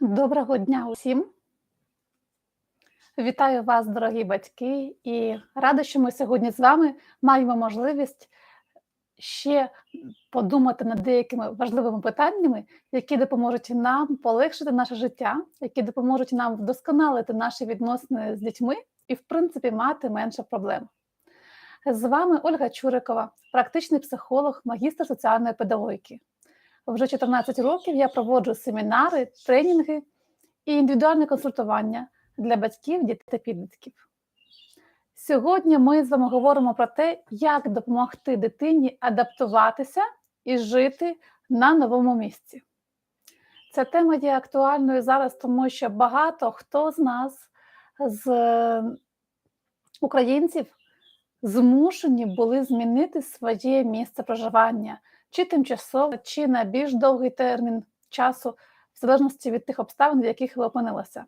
Доброго дня усім. Вітаю вас, дорогі батьки, і рада, що ми сьогодні з вами маємо можливість ще подумати над деякими важливими питаннями, які допоможуть нам полегшити наше життя, які допоможуть нам вдосконалити наші відносини з дітьми і, в принципі, мати менше проблем. З вами Ольга Чурикова, практичний психолог, магістр соціальної педагогіки. Вже 14 років я проводжу семінари, тренінги і індивідуальне консультування для батьків, дітей та підлітків. Сьогодні ми з вами говоримо про те, як допомогти дитині адаптуватися і жити на новому місці. Ця тема є актуальною зараз, тому що багато хто з нас, з українців, змушені були змінити своє місце проживання чи тимчасово, чи на більш довгий термін часу, в залежності від тих обставин, в яких ви опинилися.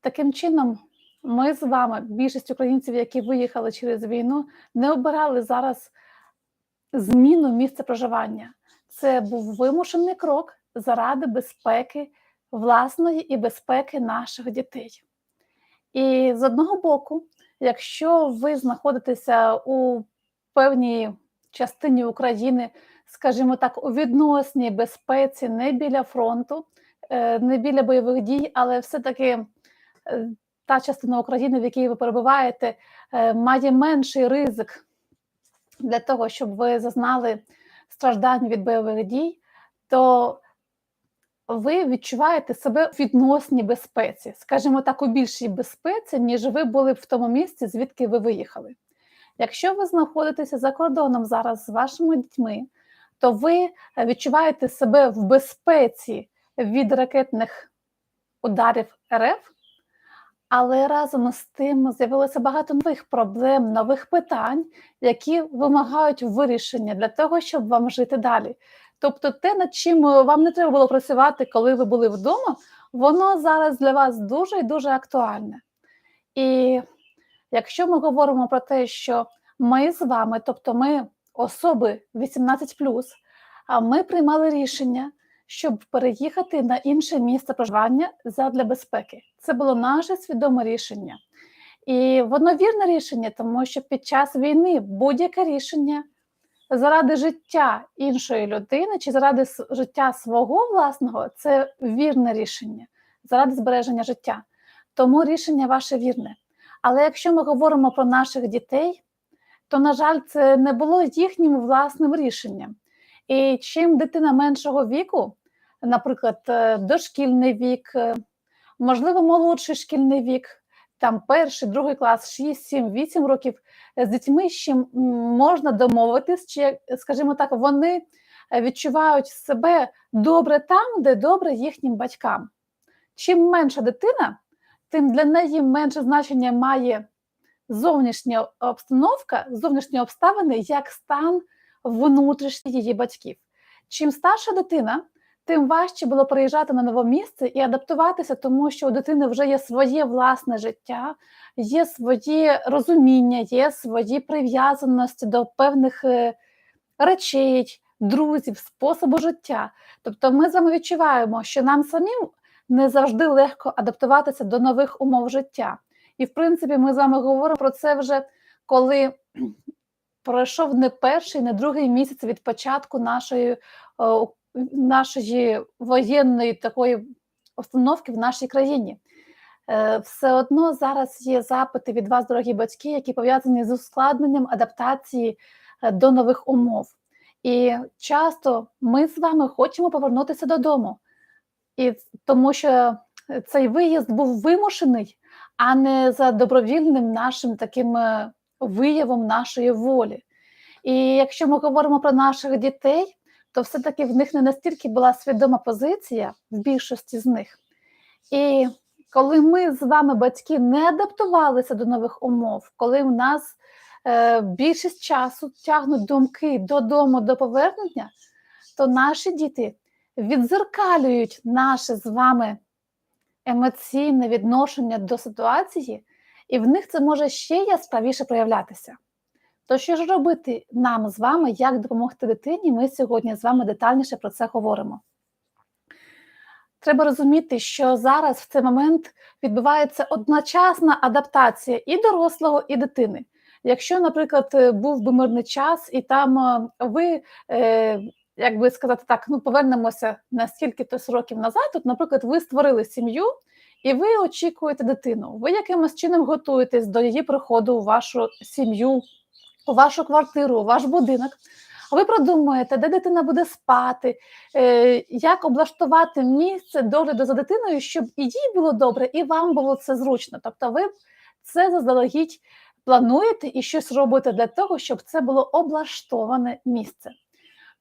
Таким чином, ми з вами, більшість українців, які виїхали через війну, не обирали зараз зміну місця проживання. Це був вимушений крок заради безпеки власної і безпеки наших дітей. І з одного боку, якщо ви знаходитеся у певній частині України, скажімо так, у відносній безпеці, не біля фронту, е, не біля бойових дій, але все-таки е, та частина України, в якій ви перебуваєте, е, має менший ризик для того, щоб ви зазнали страждань від бойових дій, то ви відчуваєте себе в відносній безпеці, скажімо так, у більшій безпеці, ніж ви були б в тому місці, звідки ви виїхали. Якщо ви знаходитеся за кордоном зараз з вашими дітьми, то ви відчуваєте себе в безпеці від ракетних ударів РФ, але разом з тим з'явилося багато нових проблем, нових питань, які вимагають вирішення для того, щоб вам жити далі. Тобто, те, над чим вам не треба було працювати, коли ви були вдома, воно зараз для вас дуже і дуже актуальне. І якщо ми говоримо про те, що ми з вами, тобто ми особи 18, а ми приймали рішення, щоб переїхати на інше місце проживання задля безпеки. Це було наше свідоме рішення. І воно вірне рішення, тому що під час війни будь-яке рішення заради життя іншої людини чи заради життя свого власного це вірне рішення, заради збереження життя. Тому рішення ваше вірне. Але якщо ми говоримо про наших дітей, то, на жаль, це не було їхнім власним рішенням. І чим дитина меншого віку, наприклад, е, дошкільний вік, е, можливо, молодший шкільний вік, там перший, другий клас, 6, 7, 8 років, з дітьми ще можна домовитись, чи, скажімо так, вони відчувають себе добре там, де добре їхнім батькам. Чим менша дитина, тим для неї менше значення має зовнішня обстановка, зовнішні обставини як стан внутрішніх її батьків. Чим старша дитина, тим важче було приїжджати на нове місце і адаптуватися, тому що у дитини вже є своє власне життя, є своє розуміння, є свої прив'язаності до певних е, речей, друзів, способу життя. Тобто, ми з вами відчуваємо, що нам самим не завжди легко адаптуватися до нових умов життя. І, в принципі, ми з вами говоримо про це вже коли пройшов не перший, не другий місяць від початку нашої нашої воєнної такої установки в нашій країні. Е, все одно зараз є запити від вас, дорогі батьки, які пов'язані з ускладненням адаптації е, до нових умов. І часто ми з вами хочемо повернутися додому, і тому що цей виїзд був вимушений, а не за добровільним нашим таким е, виявом нашої волі. І якщо ми говоримо про наших дітей, то все-таки в них не настільки була свідома позиція в більшості з них. І коли ми з вами, батьки, не адаптувалися до нових умов, коли в нас е, більшість часу тягнуть думки додому до повернення, то наші діти відзеркалюють наше з вами емоційне відношення до ситуації, і в них це може ще яскравіше проявлятися. То що ж робити нам з вами, як допомогти дитині? Ми сьогодні з вами детальніше про це говоримо. Треба розуміти, що зараз в цей момент відбувається одночасна адаптація і дорослого, і дитини. Якщо, наприклад, е, був би мирний час, і там е, ви, е, як би сказати так, ну повернемося на стільки-то років назад. Тут, наприклад, ви створили сім'ю, і ви очікуєте дитину. Ви якимось чином готуєтесь до її приходу у вашу сім'ю, у вашу квартиру, у ваш будинок. Ви продумуєте, де дитина буде спати, е, як облаштувати місце догляду за дитиною, щоб і їй було добре, і вам було це зручно. Тобто, ви це заздалегідь плануєте і щось робите для того, щоб це було облаштоване місце.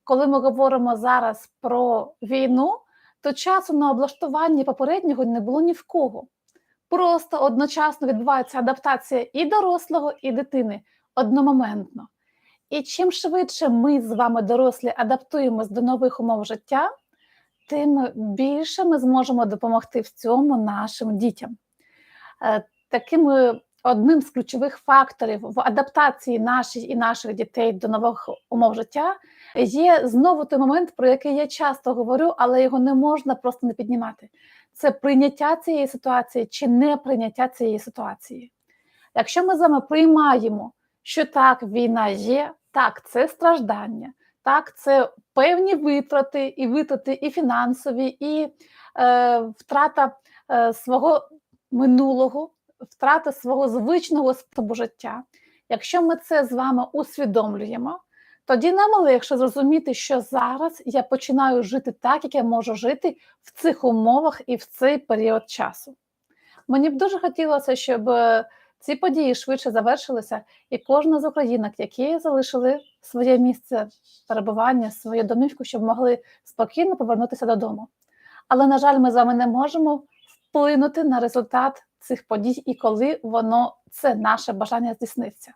Коли ми говоримо зараз про війну, то часу на облаштування попереднього не було ні в кого. Просто одночасно відбувається адаптація і дорослого, і дитини одномоментно. І чим швидше ми з вами, дорослі, адаптуємось до нових умов життя, тим більше ми зможемо допомогти в цьому нашим дітям. Е, Таким е, одним з ключових факторів в адаптації наших і наших дітей до нових умов життя є знову той момент, про який я часто говорю, але його не можна просто не піднімати. Це прийняття цієї ситуації чи не прийняття цієї ситуації. Якщо ми з вами приймаємо, що так, війна є, так, це страждання, так, це певні витрати, і витрати, і фінансові, і е, втрата е, свого минулого, втрата свого звичного способу життя. Якщо ми це з вами усвідомлюємо, тоді нам легше зрозуміти, що зараз я починаю жити так, як я можу жити в цих умовах і в цей період часу. Мені б дуже хотілося, щоб е, ці події швидше завершилися, і кожна з українок, які залишили своє місце перебування, свою домівку, щоб могли спокійно повернутися додому. Але, на жаль, ми з вами не можемо вплинути на результат цих подій і коли воно це наше бажання здійсниться.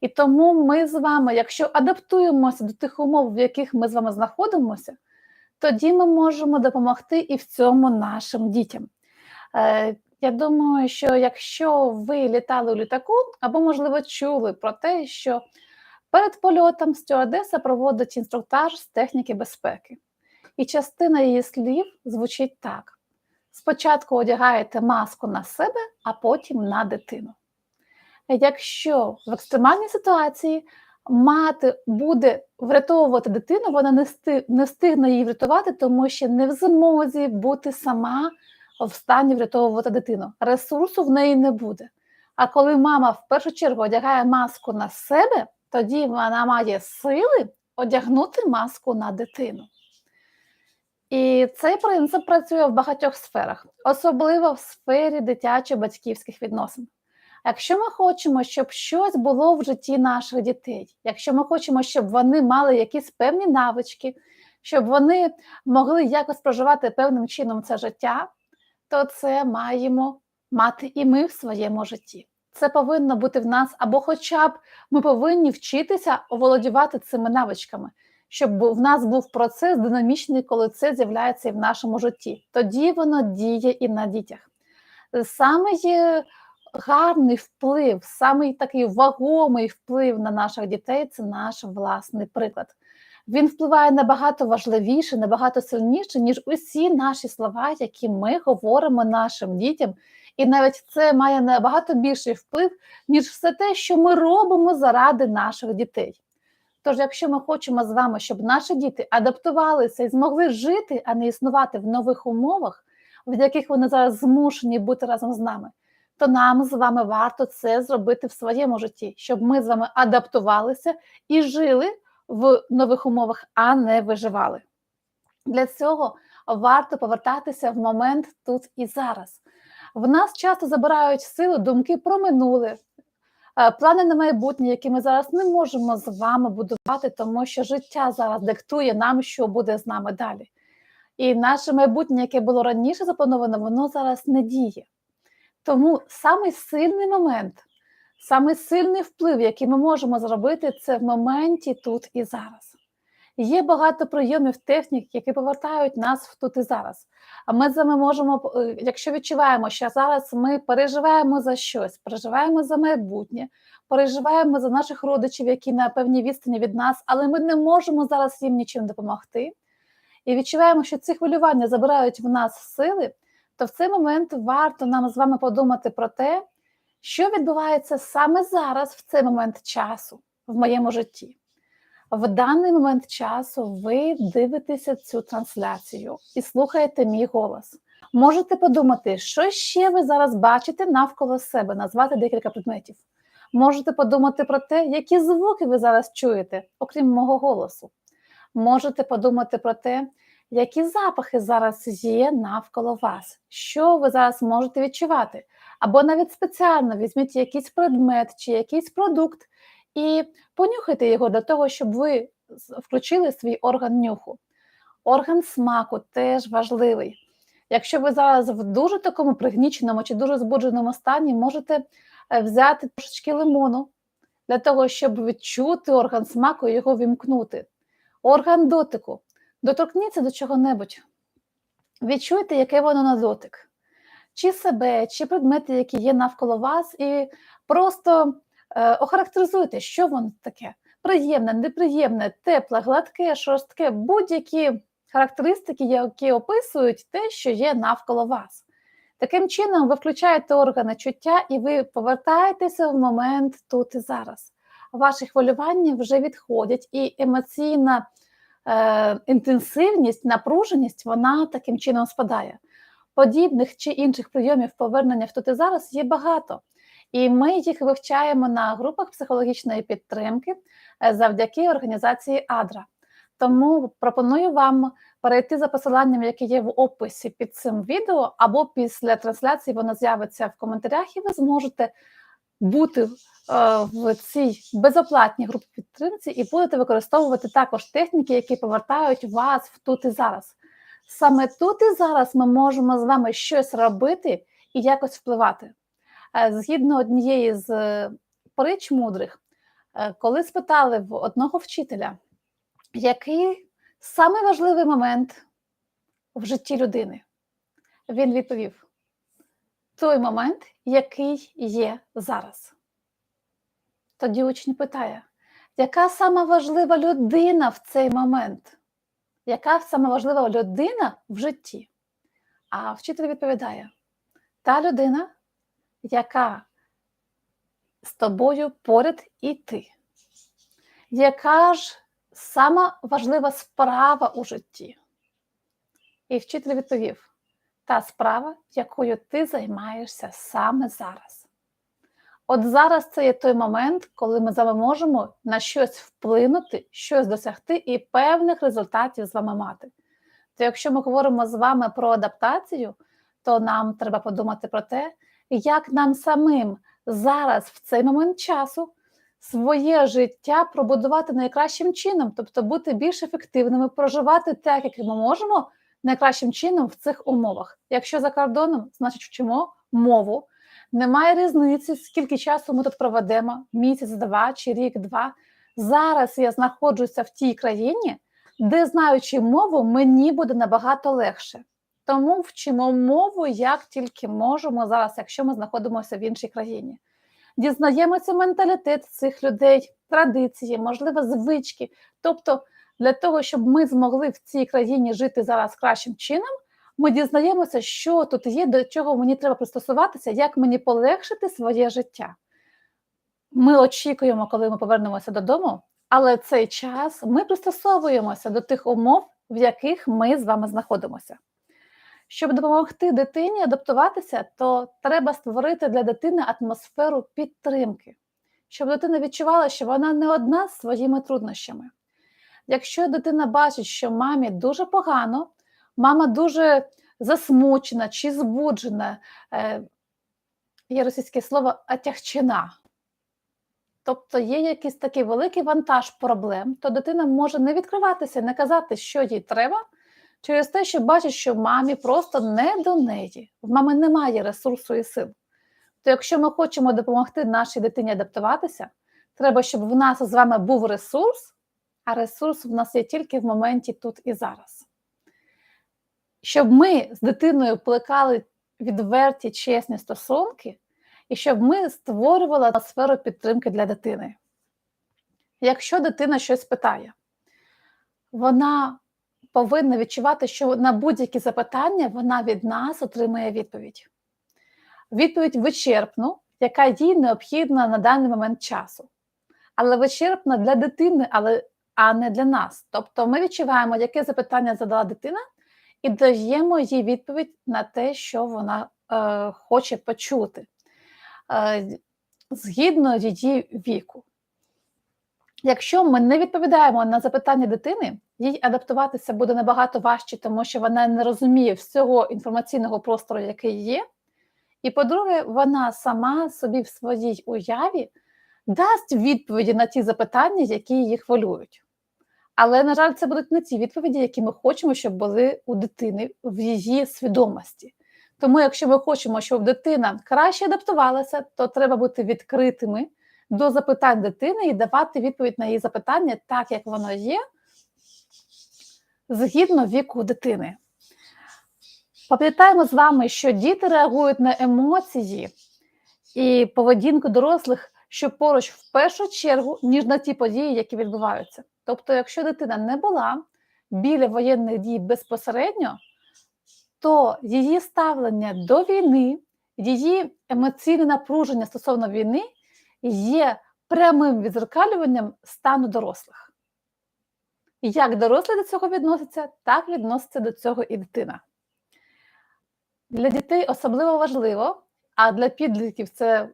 І тому ми з вами, якщо адаптуємося до тих умов, в яких ми з вами знаходимося, тоді ми можемо допомогти і в цьому нашим дітям. Е, я думаю, що якщо ви літали у літаку, або, можливо, чули про те, що перед польотом стюардеса проводить інструктаж з техніки безпеки. І частина її слів звучить так: спочатку одягаєте маску на себе, а потім на дитину. Якщо в екстремальній ситуації мати буде врятовувати дитину, вона не, не встигне її врятувати, тому що не в змозі бути сама в стані врятовувати дитину. Ресурсу в неї не буде. А коли мама в першу чергу одягає маску на себе, тоді вона має сили одягнути маску на дитину. І цей принцип працює в багатьох сферах, особливо в сфері дитячо-батьківських відносин. Якщо ми хочемо, щоб щось було в житті наших дітей, якщо ми хочемо, щоб вони мали якісь певні навички, щоб вони могли якось проживати певним чином це життя, то це маємо мати і ми в своєму житті. Це повинно бути в нас, або, хоча б ми повинні вчитися оволодівати цими навичками, щоб в нас був процес динамічний, коли це з'являється і в нашому житті. Тоді воно діє і на дітях. Саме гарний вплив, самий такий вагомий вплив на наших дітей це наш власний приклад. Він впливає набагато важливіше, набагато сильніше, ніж усі наші слова, які ми говоримо нашим дітям. І навіть це має набагато більший вплив, ніж все те, що ми робимо заради наших дітей. Тож, якщо ми хочемо з вами, щоб наші діти адаптувалися і змогли жити, а не існувати в нових умовах, в яких вони зараз змушені бути разом з нами, то нам з вами варто це зробити в своєму житті, щоб ми з вами адаптувалися і жили в нових умовах, а не виживали. Для цього варто повертатися в момент тут і зараз. В нас часто забирають сили думки про минуле, плани на майбутнє, які ми зараз не можемо з вами будувати, тому що життя зараз диктує нам, що буде з нами далі. І наше майбутнє, яке було раніше заплановано, воно зараз не діє. Тому самий сильний момент, самий сильний вплив, який ми можемо зробити, це в моменті тут і зараз. Є багато прийомів технік, які повертають нас в тут і зараз. А ми з вами можемо, е, якщо відчуваємо, що зараз ми переживаємо за щось, переживаємо за майбутнє, переживаємо за наших родичів, які на певній відстані від нас, але ми не можемо зараз їм нічим допомогти. і відчуваємо, що ці хвилювання забирають в нас сили, то в цей момент варто нам з вами подумати про те, що відбувається саме зараз, в цей момент часу, в моєму житті. В даний момент часу ви дивитеся цю трансляцію і слухаєте мій голос. Можете подумати, що ще ви зараз бачите навколо себе, назвати декілька предметів. Можете подумати про те, які звуки ви зараз чуєте, окрім мого голосу. Можете подумати про те, які запахи зараз є навколо вас, що ви зараз можете відчувати. Або навіть спеціально візьміть якийсь предмет чи якийсь продукт і понюхайте його для того, щоб ви включили свій орган нюху. Орган смаку теж важливий. Якщо ви зараз в дуже такому пригніченому чи дуже збудженому стані, можете е, взяти трошечки лимону для того, щоб відчути орган смаку і його вімкнути. Орган дотику. Доторкніться до чого-небудь. Відчуйте, яке воно на дотик. Чи себе, чи предмети, які є навколо вас, і просто охарактеризуйте, що воно таке. Приємне, неприємне, тепле, гладке, шорстке, будь-які характеристики, які описують те, що є навколо вас. Таким чином, ви включаєте органи чуття і ви повертаєтеся в момент тут і зараз. Ваші хвилювання вже відходять, і емоційна е, інтенсивність, напруженість вона таким чином спадає. Подібних чи інших прийомів повернення в тут і зараз є багато. І ми їх вивчаємо на групах психологічної підтримки е, завдяки організації Адра. Тому пропоную вам перейти за посиланням, яке є в описі під цим відео, або після трансляції воно з'явиться в коментарях, і ви зможете бути е, в цій безоплатній групі підтримці і будете використовувати також техніки, які повертають вас в тут і зараз. Саме тут і зараз ми можемо з вами щось робити і якось впливати. Е, згідно однієї з е, притч мудрих, е, коли спитали в одного вчителя, який самий важливий момент в житті людини, він відповів: той момент, який є зараз. Тоді учень питає, яка сама важлива людина в цей момент? Яка сама важлива людина в житті? А вчитель відповідає: та людина, яка з тобою поряд і ти. Яка ж сама важлива справа у житті? І вчитель відповів: та справа, якою ти займаєшся саме зараз. От зараз це є той момент, коли ми з вами можемо на щось вплинути, щось досягти і певних результатів з вами мати. То якщо ми говоримо з вами про адаптацію, то нам треба подумати про те, як нам самим зараз, в цей момент часу, своє життя пробудувати найкращим чином, тобто бути більш ефективними, проживати так, як ми можемо, найкращим чином в цих умовах. Якщо за кордоном, значить вчимо мову. Немає різниці, скільки часу ми тут проведемо, місяць, два чи рік-два. Зараз я знаходжуся в тій країні, де, знаючи мову, мені буде набагато легше. Тому вчимо мову як тільки можемо зараз, якщо ми знаходимося в іншій країні. Дізнаємося менталітет цих людей, традиції, можливо, звички. Тобто, для того, щоб ми змогли в цій країні жити зараз кращим чином, ми дізнаємося, що тут є, до чого мені треба пристосуватися, як мені полегшити своє життя. Ми очікуємо, коли ми повернемося додому, але цей час ми пристосовуємося до тих умов, в яких ми з вами знаходимося. Щоб допомогти дитині адаптуватися, то треба створити для дитини атмосферу підтримки, щоб дитина відчувала, що вона не одна з своїми труднощами. Якщо дитина бачить, що мамі дуже погано, мама дуже засмучена чи збуджена, е, є російське слово отягчена. Тобто є якийсь такий великий вантаж проблем, то дитина може не відкриватися, не казати, що їй треба, через те, що бачить, що мамі просто не до неї, в мами немає ресурсу і сил. То якщо ми хочемо допомогти нашій дитині адаптуватися, треба, щоб в нас з вами був ресурс, а ресурс в нас є тільки в моменті тут і зараз. Щоб ми з дитиною плекали відверті, чесні стосунки, і щоб ми створювали атмосферу підтримки для дитини. Якщо дитина щось питає, вона повинна відчувати, що на будь-які запитання вона від нас отримує відповідь. Відповідь вичерпну, яка їй необхідна на даний момент часу. Але вичерпна для дитини, але, а не для нас. Тобто ми відчуваємо, яке запитання задала дитина, і даємо їй відповідь на те, що вона е, хоче почути, е, згідно її віку. Якщо ми не відповідаємо на запитання дитини, їй адаптуватися буде набагато важче, тому що вона не розуміє всього інформаційного простору, який є. І, по-друге, вона сама собі в своїй уяві дасть відповіді на ті запитання, які її хвилюють. Але, на жаль, це будуть не ті відповіді, які ми хочемо, щоб були у дитини в її свідомості. Тому, якщо ми хочемо, щоб дитина краще адаптувалася, то треба бути відкритими до запитань дитини і давати відповідь на її запитання так, як воно є, згідно віку дитини. Пам'ятаємо з вами, що діти реагують на емоції і поведінку дорослих, що поруч в першу чергу, ніж на ті події, які відбуваються. Тобто, якщо дитина не була біля воєнних дій безпосередньо, то її ставлення до війни, її емоційне напруження стосовно війни є прямим відзеркалюванням стану дорослих. Як дорослі до цього відносяться, так відноситься до цього і дитина. Для дітей особливо важливо, а для підлітків це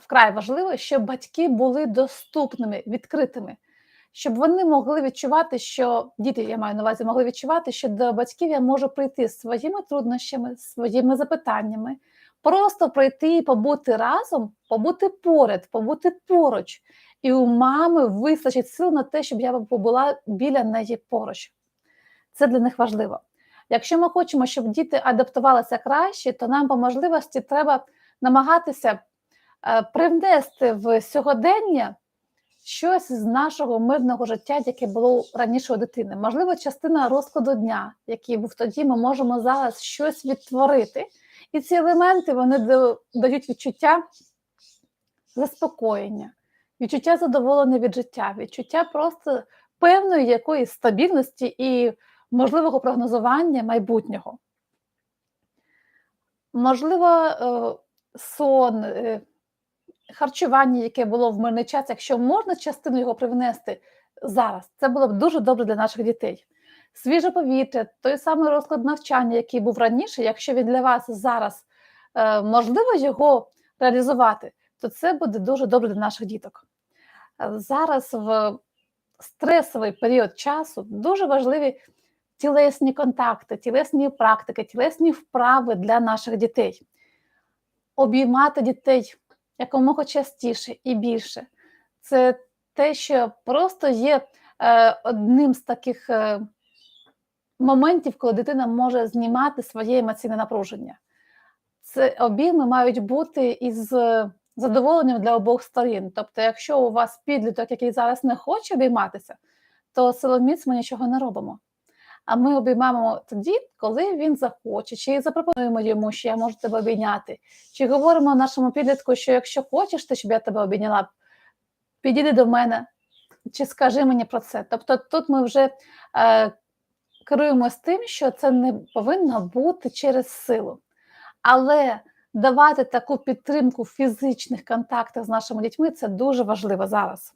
вкрай важливо, щоб батьки були доступними, відкритими, щоб вони могли відчувати, що діти, я маю на увазі, могли відчувати, що до батьків я можу прийти з своїми труднощами, своїми запитаннями, просто пройти і побути разом, побути поряд, побути поруч. І у мами вистачить сил на те, щоб я побула біля неї поруч. Це для них важливо. Якщо ми хочемо, щоб діти адаптувалися краще, то нам по можливості треба намагатися е, привнести в сьогодення щось з нашого мирного життя, яке було раніше у дитини. Можливо, частина розкладу дня, який був тоді, ми можемо зараз щось відтворити. І ці елементи вони дають відчуття заспокоєння, відчуття задоволення від життя, відчуття просто певної якоїсь стабільності і можливого прогнозування майбутнього. Можливо, е, сон, е, харчування, яке було в мирний час, якщо можна частину його привнести зараз, це було б дуже добре для наших дітей. Свіже повітря, той самий розклад навчання, який був раніше, якщо він для вас зараз е, можливо його реалізувати, то це буде дуже добре для наших діток. Зараз в стресовий період часу дуже важливі тілесні контакти, тілесні практики, тілесні вправи для наших дітей. Обіймати дітей якомога частіше і більше. Це те, що просто є е, одним з таких е, моментів, коли дитина може знімати своє емоційне напруження. Це обійми мають бути із задоволенням для обох сторін. Тобто, якщо у вас підліток, який зараз не хоче обійматися, то силоміць ми нічого не робимо. А ми обіймаємо тоді, коли він захоче, чи запропонуємо йому, що я можу тебе обійняти, чи говоримо нашому підлітку, що якщо хочеш, ти, щоб я тебе обійняла, підійди до мене, чи скажи мені про це. Тобто тут ми вже е, керуємося тим, що це не повинно бути через силу. Але давати таку підтримку в фізичних контактах з нашими дітьми це дуже важливо зараз.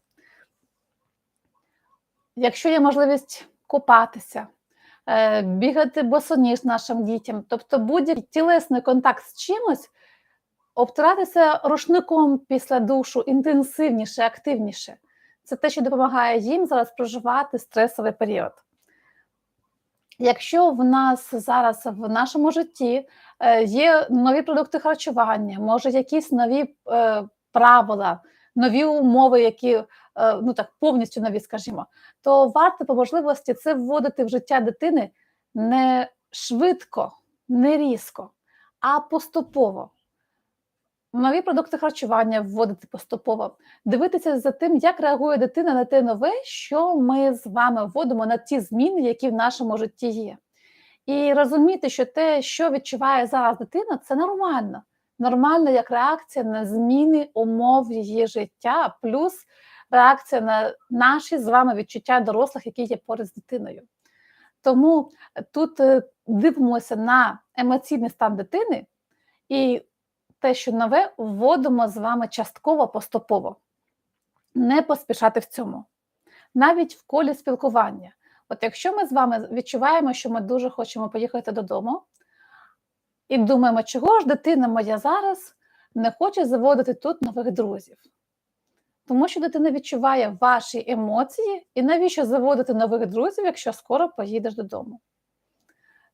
Якщо є можливість купатися, Е, бігати босоніж нашим дітям, тобто будь-який тілесний контакт з чимось, обтиратися рушником після душу інтенсивніше, активніше. Це те, що допомагає їм зараз проживати стресовий період. Якщо в нас зараз в нашому житті е, є нові продукти харчування, може якісь нові е, правила, нові умови, які Е, ну так повністю нові, скажімо, то варто по можливості це вводити в життя дитини не швидко, не різко, а поступово. Нові продукти харчування вводити поступово, дивитися за тим, як реагує дитина на те нове, що ми з вами вводимо на ті зміни, які в нашому житті є. І розуміти, що те, що відчуває зараз дитина, це нормально. Нормально як реакція на зміни умов її життя, плюс реакція на наші з вами відчуття дорослих, які є поряд з дитиною. Тому тут е, дивимося на емоційний стан дитини і те, що нове, вводимо з вами частково поступово. Не поспішати в цьому. Навіть в колі спілкування. От якщо ми з вами відчуваємо, що ми дуже хочемо поїхати додому, і думаємо, чого ж дитина моя зараз не хоче заводити тут нових друзів. Тому що дитина відчуває ваші емоції, і навіщо заводити нових друзів, якщо скоро поїдеш додому.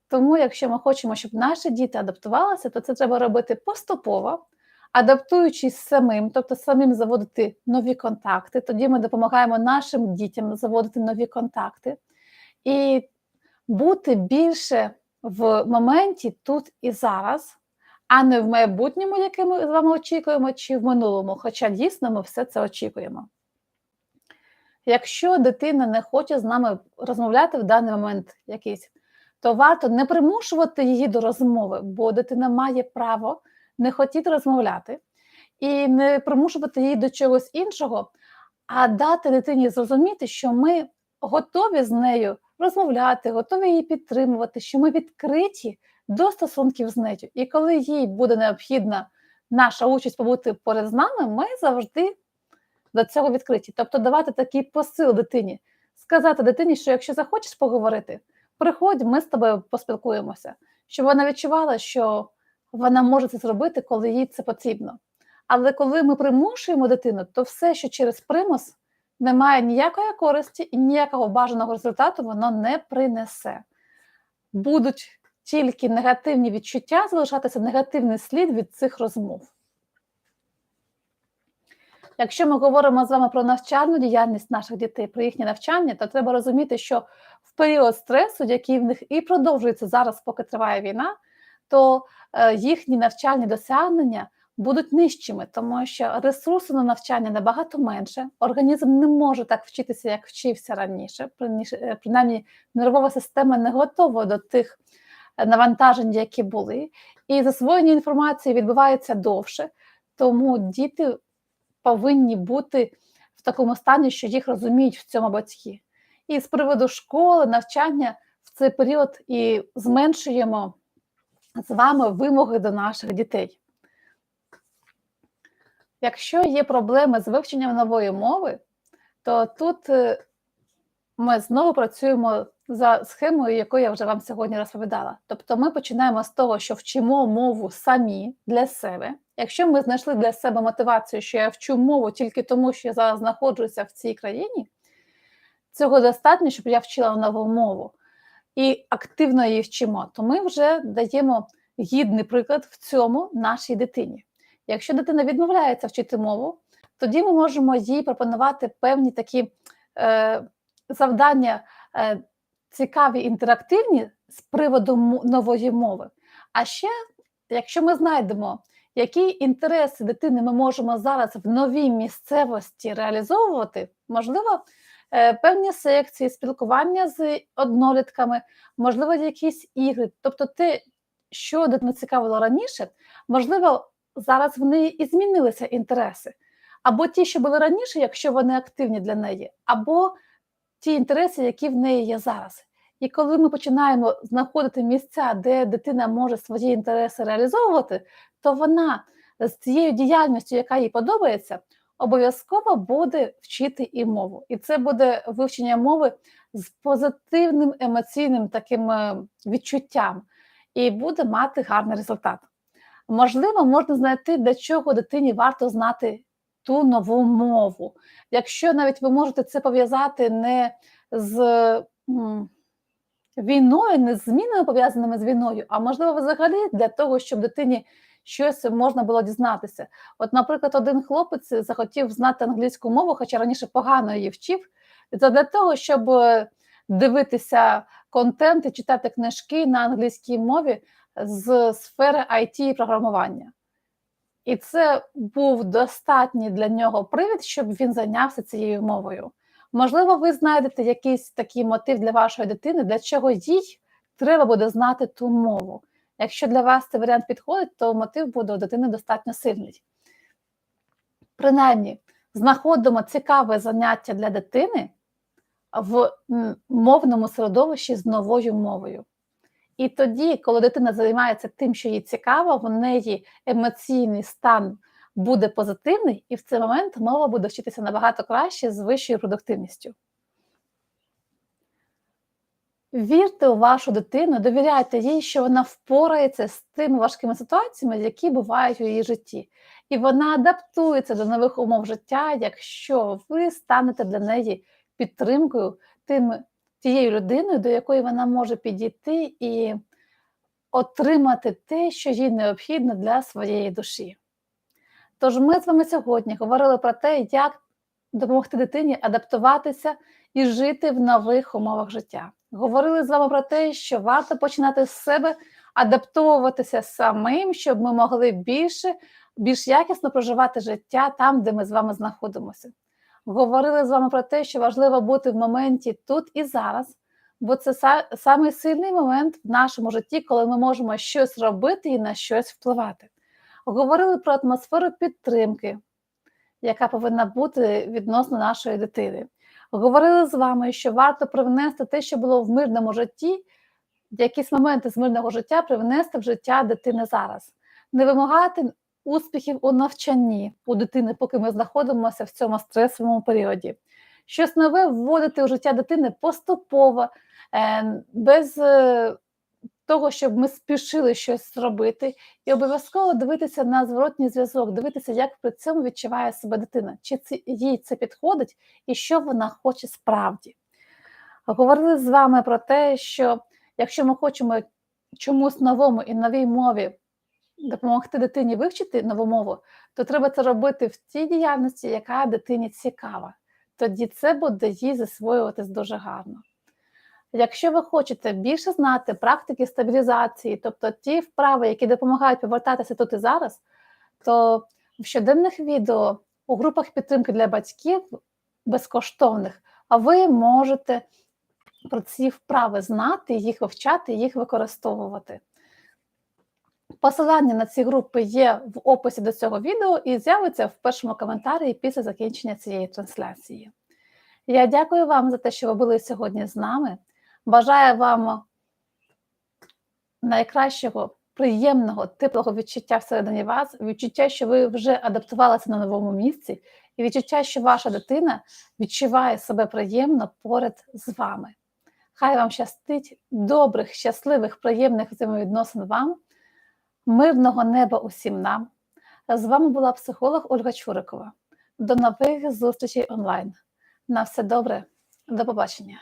Тому, якщо ми хочемо, щоб наші діти адаптувалися, то це треба робити поступово, адаптуючись самим, тобто самим заводити нові контакти. Тоді ми допомагаємо нашим дітям заводити нові контакти і бути більше в моменті тут і зараз, а не в майбутньому, яке ми з вами очікуємо, чи в минулому, хоча дійсно ми все це очікуємо. Якщо дитина не хоче з нами розмовляти в даний момент якийсь, то варто не примушувати її до розмови, бо дитина має право не хотіти розмовляти і не примушувати її до чогось іншого, а дати дитині зрозуміти, що ми готові з нею розмовляти, готові її підтримувати, що ми відкриті до стосунків з нею. І коли їй буде необхідна наша участь побути поряд з нами, ми завжди до цього відкриті. Тобто давати такий посил дитині, сказати дитині, що якщо захочеш поговорити, приходь, ми з тобою поспілкуємося, щоб вона відчувала, що вона може це зробити, коли їй це потрібно. Але коли ми примушуємо дитину, то все, що через примус, немає ніякої користі і ніякого бажаного результату воно не принесе. Будуть тільки негативні відчуття, залишатися негативний слід від цих розмов. Якщо ми говоримо з вами про навчальну діяльність наших дітей, про їхнє навчання, то треба розуміти, що період стресу, який в них і продовжується зараз, поки триває війна, то е, їхні навчальні досягнення будуть нижчими, тому що ресурсу на навчання набагато менше. Організм не може так вчитися, як вчився раніше. Е, принаймні, нервова система не готова до тих е, навантажень, які були. І засвоєння інформації відбувається довше, тому діти повинні бути в такому стані, що їх розуміють в цьому батьки. І з приводу школи, навчання в цей період і зменшуємо з вами вимоги до наших дітей. Якщо є проблеми з вивченням нової мови, то тут е, ми знову працюємо за схемою, яку я вже вам сьогодні розповідала. Тобто ми починаємо з того, що вчимо мову самі для себе. Якщо ми знайшли для себе мотивацію, що я вчу мову тільки тому, що я зараз знаходжуся в цій країні, цього достатньо, щоб я вчила нову мову і активно її вчимо, то ми вже даємо гідний приклад в цьому нашій дитині. Якщо дитина відмовляється вчити мову, тоді ми можемо їй пропонувати певні такі е, завдання е, цікаві, інтерактивні з приводу нової мови. А ще, якщо ми знайдемо, які інтереси дитини ми можемо зараз в новій місцевості реалізовувати, можливо, певні секції, спілкування з однолітками, можливо, якісь ігри, тобто те, що дитину цікавило раніше, можливо, зараз в неї і змінилися інтереси. Або ті, що були раніше, якщо вони активні для неї, або ті інтереси, які в неї є зараз. І коли ми починаємо знаходити місця, де дитина може свої інтереси реалізовувати, то вона з цією діяльністю, яка їй подобається, обов'язково буде вчити і мову. І це буде вивчення мови з позитивним емоційним таким е, відчуттям, і буде мати гарний результат. Можливо, можна знайти, для чого дитині варто знати ту нову мову. Якщо навіть ви можете це пов'язати не з війною, не з змінами пов'язаними з війною, а можливо, взагалі для того, щоб дитині щось можна було дізнатися. От, наприклад, один хлопець захотів знати англійську мову, хоча раніше погано її вчив, це для того, щоб дивитися контент і читати книжки на англійській мові з сфери IT і програмування. І це був достатній для нього привід, щоб він зайнявся цією мовою. Можливо, ви знайдете якийсь такий мотив для вашої дитини, для чого їй треба буде знати ту мову. Якщо для вас цей варіант підходить, то мотив буде у дитини достатньо сильний. Принаймні, знаходимо цікаве заняття для дитини, в мовному середовищі з новою мовою. І тоді, коли дитина займається тим, що їй цікаво, в неї емоційний стан буде позитивний, і в цей момент мова буде вчитися набагато краще з вищою продуктивністю. Вірте у вашу дитину, довіряйте їй, що вона впорається з тими важкими ситуаціями, які бувають у її житті. І вона адаптується до нових умов життя, якщо ви станете для неї підтримкою тим, тією людиною, до якої вона може підійти і отримати те, що їй необхідно для своєї душі. Тож ми з вами сьогодні говорили про те, як допомогти дитині адаптуватися і жити в нових умовах життя. Говорили з вами про те, що варто починати з себе, адаптовуватися самим, щоб ми могли більше, більш якісно проживати життя там, де ми з вами знаходимося. Говорили з вами про те, що важливо бути в моменті тут і зараз, бо це са- самий сильний момент в нашому житті, коли ми можемо щось робити і на щось впливати. Говорили про атмосферу підтримки, яка повинна бути відносно нашої дитини. Говорили з вами, що варто привнести те, що було в мирному житті, якісь моменти з мирного життя привнести в життя дитини зараз, не вимагати успіхів у навчанні у дитини, поки ми знаходимося в цьому стресовому періоді. Щось нове вводити у життя дитини поступово, е, без е, того, щоб ми спішили щось зробити, і обов'язково дивитися на зворотній зв'язок, дивитися, як при цьому відчуває себе дитина, чи їй це підходить і що вона хоче справді. Говорили з вами про те, що якщо ми хочемо чомусь новому і новій мові допомогти дитині вивчити нову мову, то треба це робити в тій діяльності, яка дитині цікава. Тоді це буде їй засвоюватись дуже гарно. Якщо ви хочете більше знати практики стабілізації, тобто ті вправи, які допомагають повертатися тут і зараз, то в щоденних відео у групах підтримки для батьків безкоштовних, а ви можете про ці вправи знати, їх вивчати, їх використовувати. Посилання на ці групи є в описі до цього відео і з'явиться в першому коментарі після закінчення цієї трансляції. Я дякую вам за те, що ви були сьогодні з нами. Бажаю вам найкращого, приємного, теплого відчуття всередині вас, відчуття, що ви вже адаптувалися на новому місці, і відчуття, що ваша дитина відчуває себе приємно поряд з вами. Хай вам щастить добрих, щасливих, приємних взаємовідносин вам, мирного неба усім нам. З вами була психолог Ольга Чурикова. До нових зустрічей онлайн. На все добре, до побачення.